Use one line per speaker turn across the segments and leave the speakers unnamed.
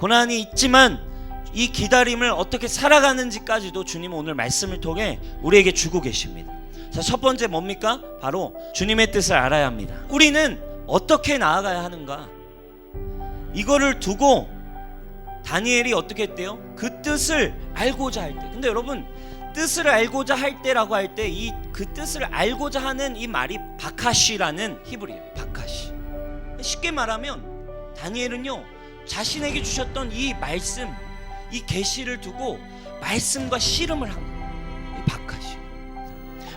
고난이 있지만 이 기다림을 어떻게 살아가는지까지도 주님 오늘 말씀을 통해 우리에게 주고 계십니다. 자, 첫 번째 뭡니까? 바로 주님의 뜻을 알아야 합니다. 우리는 어떻게 나아가야 하는가? 이거를 두고 다니엘이 어떻게 했대요? 그 뜻을 알고자 할 때. 근데 여러분, 뜻을 알고자 할 때라고 할 때 이 그 뜻을 알고자 하는 이 말이 바카시라는 히브리예요. 바카시. 쉽게 말하면 다니엘은요 자신에게 주셨던 이 말씀, 이 계시를 두고 말씀과 씨름을 한 거예요. 이 바카시.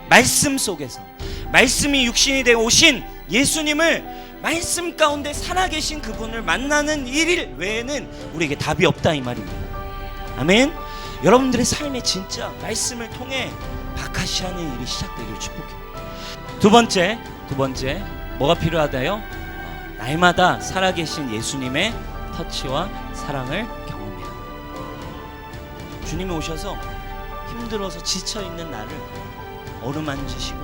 말씀 속에서 말씀이 육신이 되어 오신 예수님을 말씀 가운데 살아계신 그분을 만나는 일 외에는 우리에게 답이 없다 이 말입니다. 아멘. 여러분들의 삶에 진짜 말씀을 통해 바카시하는 일이 시작되기를 축복해요. 두 번째, 두 번째 뭐가 필요하다요? 어, 날마다 살아계신 예수님의 터치와 사랑을 합니다. 주님이 오셔서 힘들어서 지쳐 있는 나를 어루만지시고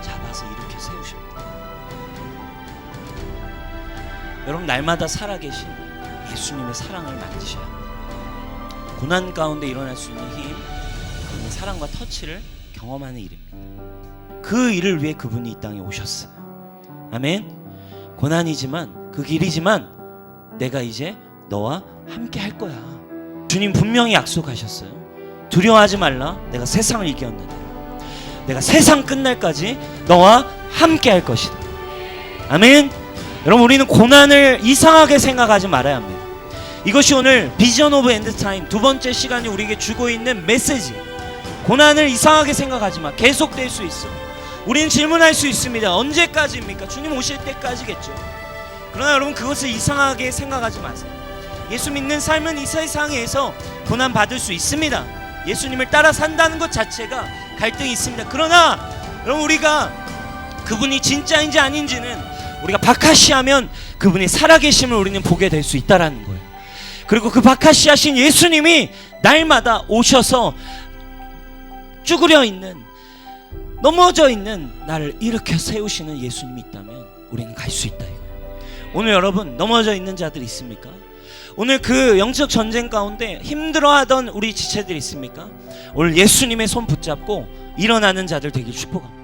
잡아서 이렇게 세우십니다. 여러분 날마다 살아계신 예수님의 사랑을 만지셔야 합니다. 고난 가운데 일어날 수 있는 힘, 그는 사랑과 터치를 경험하는 일입니다. 그 일을 위해 그분이 이 땅에 오셨어요. 아멘. 고난이지만 그 길이지만 내가 이제 너와 함께 할 거야. 주님 분명히 약속하셨어요. 두려워하지 말라. 내가 세상을 이겼느니. 내가 세상 끝날까지 너와 함께 할 것이다. 아멘. 여러분 우리는 고난을 이상하게 생각하지 말아야 합니다. 이것이 오늘 비전 오브 엔드 타임 두 번째 시간이 우리에게 주고 있는 메시지. 고난을 이상하게 생각하지 마. 계속될 수 있어. 우리는 질문할 수 있습니다. 언제까지입니까? 주님 오실 때까지겠죠. 그러나 여러분 그것을 이상하게 생각하지 마세요. 예수 믿는 삶은 이 세상에서 고난 받을 수 있습니다. 예수님을 따라 산다는 것 자체가 갈등이 있습니다. 그러나 여러분 우리가 그분이 진짜인지 아닌지는 우리가 바카시하면 그분이 살아계심을 우리는 보게 될 수 있다라는 거예요. 그리고 그 바카시하신 예수님이 날마다 오셔서 쭈그려 있는 넘어져 있는 나를 일으켜 세우시는 예수님이 있다면 우리는 갈 수 있다. 오늘 여러분 넘어져 있는 자들 있습니까? 오늘 그 영적 전쟁 가운데 힘들어하던 우리 지체들 있습니까? 오늘 예수님의 손 붙잡고 일어나는 자들 되길 축복합니다.